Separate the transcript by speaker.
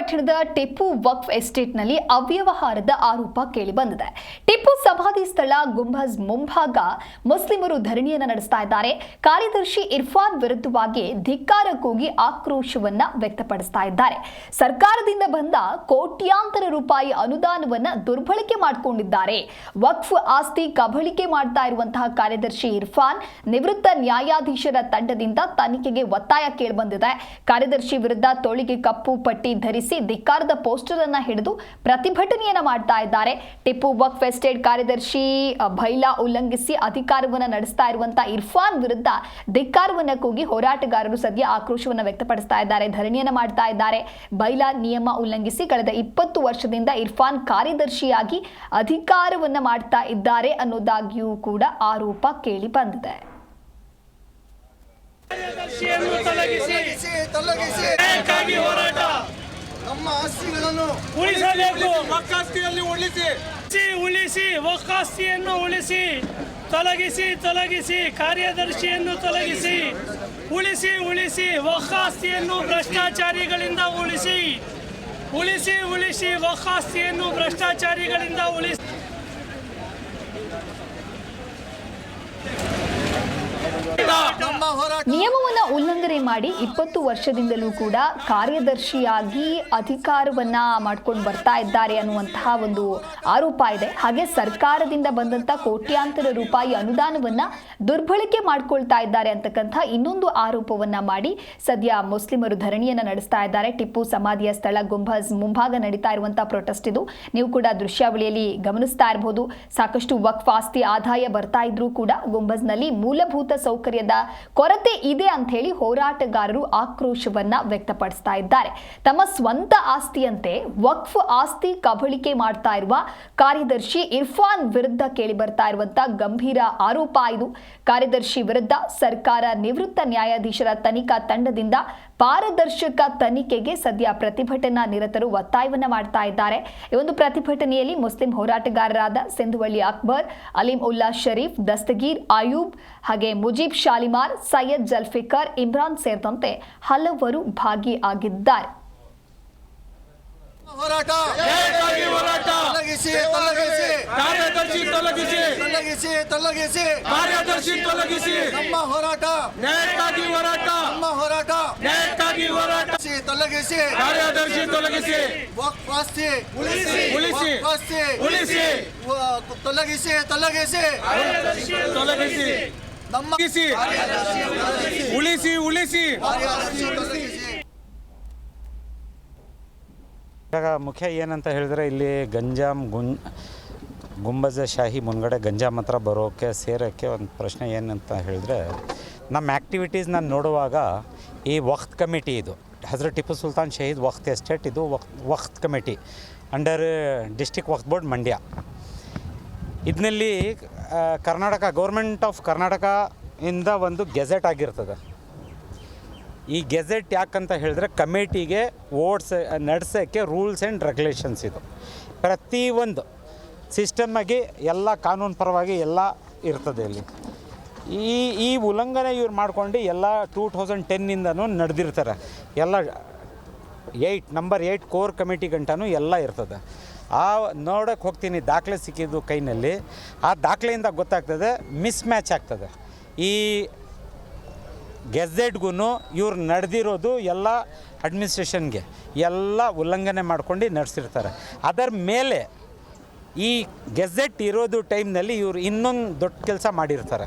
Speaker 1: ಪಟ್ಟಣದ ಟಿಪ್ಪು ವಕ್ಫ್ ಎಸ್ಟೇಟ್ನಲ್ಲಿ ಅವ್ಯವಹಾರದ ಆರೋಪ ಕೇಳಿಬಂದಿದೆ. ಟಿಪ್ಪು ಸಮಾಧಿ ಸ್ಥಳ ಗುಂಬಜ್ ಮುಂಭಾಗ ಮುಸ್ಲಿಮರು ಧರಣಿಯನ್ನು ನಡೆಸ್ತಾ ಇದ್ದಾರೆ. ಕಾರ್ಯದರ್ಶಿ ಇರ್ಫಾನ್ ವಿರುದ್ಧವಾಗಿ ಧಿಕ್ಕಾರ ಕೂಗಿ ಆಕ್ರೋಶವನ್ನ ವ್ಯಕ್ತಪಡಿಸ್ತಾ ಇದ್ದಾರೆ. ಸರ್ಕಾರದಿಂದ ಬಂದ ಕೋಟ್ಯಾಂತರ ರೂಪಾಯಿ ಅನುದಾನವನ್ನ ದುರ್ಬಳಕೆ ಮಾಡಿಕೊಂಡಿದ್ದಾರೆ. ವಕ್ಫ್ ಆಸ್ತಿ ಕಬಳಿಕೆ ಮಾಡ್ತಾ ಇರುವಂತಹ ಕಾರ್ಯದರ್ಶಿ ಇರ್ಫಾನ್ ನಿವೃತ್ತ ನ್ಯಾಯಾಧೀಶರ ತಂಡದಿಂದ ತನಿಖೆಗೆ ಒತ್ತಾಯ ಕೇಳಿಬಂದಿದೆ. ಕಾರ್ಯದರ್ಶಿ ವಿರುದ್ಧ ತೋಳಿಗೆ ಕಪ್ಪು ಪಟ್ಟಿ ಧರಿಸಿ ಧಿಕ್ಕಾರದ ಪೋಸ್ಟರ್ ಅನ್ನ ಹಿಡಿದು ಪ್ರತಿಭಟನೆಯನ್ನ ಮಾಡ್ತಾ ಇದ್ದಾರೆ. ಟಿಪ್ಪು ವಕ್ಫ್ ಎಸ್ಟೇಟ್ ಕಾರ್ಯದರ್ಶಿ ಭೈಲಾ ಬೈಲಾ ಉಲ್ಲಂಘಿಸಿ ಅಧಿಕಾರವನ್ನ ನಡೆಸ್ತಾ ಇರುವಂತಹ ಇರ್ಫಾನ್ ವಿರುದ್ಧ ಧಿಕ್ಕಾರವನ್ನ ಕೂಗಿ ಹೋರಾಟಗಾರರು ಸದ್ಯ ಆಕ್ರೋಶವನ್ನ ವ್ಯಕ್ತಪಡಿಸ್ತಾ ಇದ್ದಾರೆ ಧರಣಿಯನ್ನ ಮಾಡ್ತಾ ಇದ್ದಾರೆ. ಬೈಲಾ ನಿಯಮ ಉಲ್ಲಂಘಿಸಿ ಕಳೆದ ಇಪ್ಪತ್ತು ವರ್ಷದಿಂದ ಇರ್ಫಾನ್ ಕಾರ್ಯದರ್ಶಿಯಾಗಿ ಅಧಿಕಾರವನ್ನ ಮಾಡ್ತಾ ಇದ್ದಾರೆ ಅನ್ನೋದಾಗಿಯೂ ಕೂಡ ಆರೋಪ ಕೇಳಿ ಬಂದಿದೆ.
Speaker 2: ಕಾರ್ಯದರ್ಶಿಯನ್ನು ತೊಲಗಿಸಿ.
Speaker 3: ತೊಲಗಿಸಿ ತೊಲಗಿಸಿ.
Speaker 2: ಹೋರಾಟ
Speaker 3: ನಮ್ಮ ಆಸ್ತಿಗಳನ್ನು
Speaker 2: ಉಳಿಸಬೇಕು.
Speaker 3: ಮಕ್ಕಾಸ್ತಿಯಲ್ಲಿ ಉಳಿಸಿ.
Speaker 2: ಉಳಿಸಿ ಉಳಿಸಿ ವಕಾಸ್ತಿಯನ್ನು ಉಳಿಸಿ ತೊಲಗಿಸಿ ತೊಲಗಿಸಿ ಕಾರ್ಯದರ್ಶಿಯನ್ನು ತೊಲಗಿಸಿ ಉಳಿಸಿ ಉಳಿಸಿ ವಕಾಸ್ತಿಯನ್ನು ಭ್ರಷ್ಟಾಚಾರಿಗಳಿಂದ ಉಳಿಸಿ ಉಳಿಸಿ ಉಳಿಸಿ ವಕಾಸ್ತಿಯನ್ನು ಭ್ರಷ್ಟಾಚಾರಿಗಳಿಂದ ಉಳಿಸಿ.
Speaker 1: ನಿಯಮವನ್ನ ಉಲ್ಲಂಘನೆ ಮಾಡಿ ಇಪ್ಪತ್ತು ವರ್ಷದಿಂದಲೂ ಕೂಡ ಕಾರ್ಯದರ್ಶಿಯಾಗಿ ಅಧಿಕಾರವನ್ನ ಮಾಡ್ಕೊಂಡು ಬರ್ತಾ ಇದ್ದಾರೆ ಅನ್ನುವಂತಹ ಒಂದು ಆರೋಪ ಇದೆ. ಹಾಗೆ ಸರ್ಕಾರದಿಂದ ಬಂದಂತ ಕೋಟ್ಯಾಂತರ ರೂಪಾಯಿ ಅನುದಾನವನ್ನ ದುರ್ಬಳಕೆ ಮಾಡ್ಕೊಳ್ತಾ ಇದ್ದಾರೆ ಅಂತಕ್ಕಂಥ ಇನ್ನೊಂದು ಆರೋಪವನ್ನ ಮಾಡಿ ಸದ್ಯ ಮುಸ್ಲಿಮರು ಧರಣಿಯನ್ನ ನಡೆಸ್ತಾ ಇದ್ದಾರೆ. ಟಿಪ್ಪು ಸಮಾಧಿಯ ಸ್ಥಳ ಗುಂಬಜ್ ಮುಂಭಾಗ ನಡೀತಾ ಇರುವಂತಹ ಪ್ರೊಟೆಸ್ಟ್ ಇದು. ನೀವು ಕೂಡ ದೃಶ್ಯಾವಳಿಯಲ್ಲಿ ಗಮನಿಸ್ತಾ ಇರಬಹುದು ಸಾಕಷ್ಟು ವಕ್ಫ್ ಆಸ್ತಿ ಆದಾಯ ಬರ್ತಾ ಇದ್ರೂ ಕೂಡ ಗುಂಬಜ್ನಲ್ಲಿ ಮೂಲಭೂತ ಸೌಕರ್ಯದ ಕೊರತೆ ಇದೆ ಅಂತ ಹೇಳಿ ಹೋರಾಟಗಾರರು ಆಕ್ರೋಶವನ್ನ ವ್ಯಕ್ತಪಡಿಸ್ತಾ ಇದ್ದಾರೆ. ತಮ್ಮ ಸ್ವಂತ ಆಸ್ತಿಯಂತೆ ವಕ್ಫ್ ಆಸ್ತಿ ಕಬಳಿಕೆ ಮಾಡ್ತಾ ಇರುವ ಕಾರ್ಯದರ್ಶಿ ಇರ್ಫಾನ್ ವಿರುದ್ಧ ಕೇಳಿ ಬರ್ತಾ ಇರುವಂತ ಗಂಭೀರ ಆರೋಪ ಇದು. ಕಾರ್ಯದರ್ಶಿ ವಿರುದ್ಧ ಸರ್ಕಾರ ನಿವೃತ್ತ ನ್ಯಾಯಾಧೀಶರ ತನಿಖಾ ತಂಡದಿಂದ ಪಾರದರ್ಶಕ ತನಿಖೆಗೆ ಸದ್ಯ ಪ್ರತಿಭಟನಾ ನಿರತರು ಒತ್ತಾಯವನ್ನು ಮಾಡ್ತಾ ಇದ್ದಾರೆ. ಈ ಒಂದು ಪ್ರತಿಭಟನೆಯಲ್ಲಿ ಮುಸ್ಲಿಂ ಹೋರಾಟಗಾರರಾದ ಸಿಂಧುವಳ್ಳಿ ಅಕ್ಬರ್, ಅಲೀಂ ಉಲ್ಲಾ ಶರೀಫ್, ದಸ್ತಗೀರ್ ಆಯೂಬ್ ಹಾಗೆ ಮುಜೀಬ್ ಶಾಲಿಮಾರ್, ಸೈಯದ್ ಜಲ್ಫಿಕರ್, ಇಮ್ರಾನ್ ಸೇರಿದಂತೆ ಹಲವರು ಭಾಗಿಯಾಗಿದ್ದಾರೆ.
Speaker 3: ಹೋರಾಟ!
Speaker 4: ನ್ಯಾಯಕ್ಕಾಗಿ ಹೋರಾಟ
Speaker 3: ತೊಲಗಿಸಿ. ತೊಲಗಿಸಿ
Speaker 4: ಕಾರ್ಯದರ್ಶಿ ತೊಲಗಿಸಿ.
Speaker 3: ತೊಲಗಿಸಿ ತೊಲಗಿಸಿ.
Speaker 4: ಕಾರ್ಯದರ್ಶಿ ತೊಲಗಿಸಿ.
Speaker 3: ನಮ್ಮ ಹೋರಾಟ.
Speaker 4: ನ್ಯಾಯಕ್ಕಾಗಿ ಹೋರಾಟ.
Speaker 3: ನಮ್ಮ ಹೋರಾಟ.
Speaker 4: ನ್ಯಾಯಕ್ಕಾಗಿ ಹೋರಾಟ.
Speaker 3: ತೊಲಗಿಸಿ, ತೊಲಗಿಸಿ.
Speaker 4: ಕಾರ್ಯದರ್ಶಿ ತೊಲಗಿಸಿ.
Speaker 3: ವಕ್ಫ್ ಆಸ್ತಿ
Speaker 4: ಉಳಿಸಿ ಉಳಿಸಿ.
Speaker 3: ವಕ್ಫ್ ಆಸ್ತಿ
Speaker 4: ಉಳಿಸಿ.
Speaker 3: ವ- ತೊಲಗಿಸಿ ತೊಲಗಿಸಿ.
Speaker 4: ತೊಲಗಿಸಿ.
Speaker 3: ನಮ್ಮ
Speaker 4: ಉಳಿಸಿ. ಉಳಿಸಿ ಉಳಿಸಿ
Speaker 3: ಕಾರ್ಯದರ್ಶಿ ತೊಲಗಿಸಿ
Speaker 5: ಇವಾಗ ಮುಖ್ಯ ಏನಂತ ಹೇಳಿದ್ರೆ ಇಲ್ಲಿ ಗಂಜಾಮ್ ಗುಂ ಗುಂಬಜ ಶಾಹಿ ಮುಂದ್ಗಡೆ ಗಂಜಾಮ್ ಹತ್ರ ಬರೋಕ್ಕೆ ಸೇರೋಕ್ಕೆ ಒಂದು ಪ್ರಶ್ನೆ ಏನಂತ ಹೇಳಿದ್ರೆ, ನಮ್ಮ ಆ್ಯಕ್ಟಿವಿಟೀಸ್ ನಾನು ನೋಡುವಾಗ ಈ ವಕ್ತ್ ಕಮಿಟಿ ಇದು. ಹಜರತ್ ಟಿಪ್ಪು ಸುಲ್ತಾನ್ ಶಹೀದ್ ವಕ್ತ್ ಎಸ್ಟೇಟ್ ಇದು ವಕ್ತ್ ವಕ್ತ್ committee under district Waqf board Mandya. ಇದರಲ್ಲಿ ಕರ್ನಾಟಕ ಗೌರ್ಮೆಂಟ್ ಆಫ್ ಕರ್ನಾಟಕ ಇಂದ ಒಂದು ಗೆಜೆಟ್ ಆಗಿರ್ತದೆ. ಈ ಗೆಜೆಟ್ ಯಾಕಂತ ಹೇಳಿದ್ರೆ ಕಮಿಟಿಗೆ ಓಡ್ಸ, ನಡೆಸೋಕ್ಕೆ ರೂಲ್ಸ್ ಆ್ಯಂಡ್ ರೆಗ್ಯುಲೇಷನ್ಸ್ ಇದು. ಪ್ರತಿಯೊಂದು ಸಿಸ್ಟಮ್ಮಾಗಿ ಎಲ್ಲ ಕಾನೂನು ಪರವಾಗಿ ಎಲ್ಲ ಇರ್ತದೆ ಇಲ್ಲಿ. ಈ ಈ ಉಲ್ಲಂಘನೆ ಇವ್ರು ಮಾಡ್ಕೊಂಡು ಎಲ್ಲ ಟೂ ತೌಸಂಡ್ ಟೆನ್ನಿಂದನೂ ನಡೆದಿರ್ತಾರೆ. ಎಲ್ಲ eight, number eight core committee ಗಂಟನೂ ಎಲ್ಲ ಇರ್ತದೆ. ಆ ನೋಡೋಕ್ಕೆ ಹೋಗ್ತೀನಿ, ದಾಖಲೆ ಸಿಕ್ಕಿದ್ದು ಕೈನಲ್ಲಿ. ಆ ದಾಖಲೆಯಿಂದ ಗೊತ್ತಾಗ್ತದೆ, ಮಿಸ್ ಮ್ಯಾಚ್ ಆಗ್ತದೆ. ಈ ಗೆಜೆಟ್ಗೂ ಇವ್ರು ನಡೆದಿರೋದು ಎಲ್ಲ ಅಡ್ಮಿನಿಸ್ಟ್ರೇಷನ್ಗೆ ಎಲ್ಲ ಉಲ್ಲಂಘನೆ ಮಾಡ್ಕೊಂಡು ನಡೆಸಿರ್ತಾರೆ. ಅದರ ಮೇಲೆ ಈ ಗೆಜೆಟ್ ಇರೋದು ಟೈಮ್ನಲ್ಲಿ ಇವರು ಇನ್ನೊಂದು ದೊಡ್ಡ ಕೆಲಸ ಮಾಡಿರ್ತಾರೆ.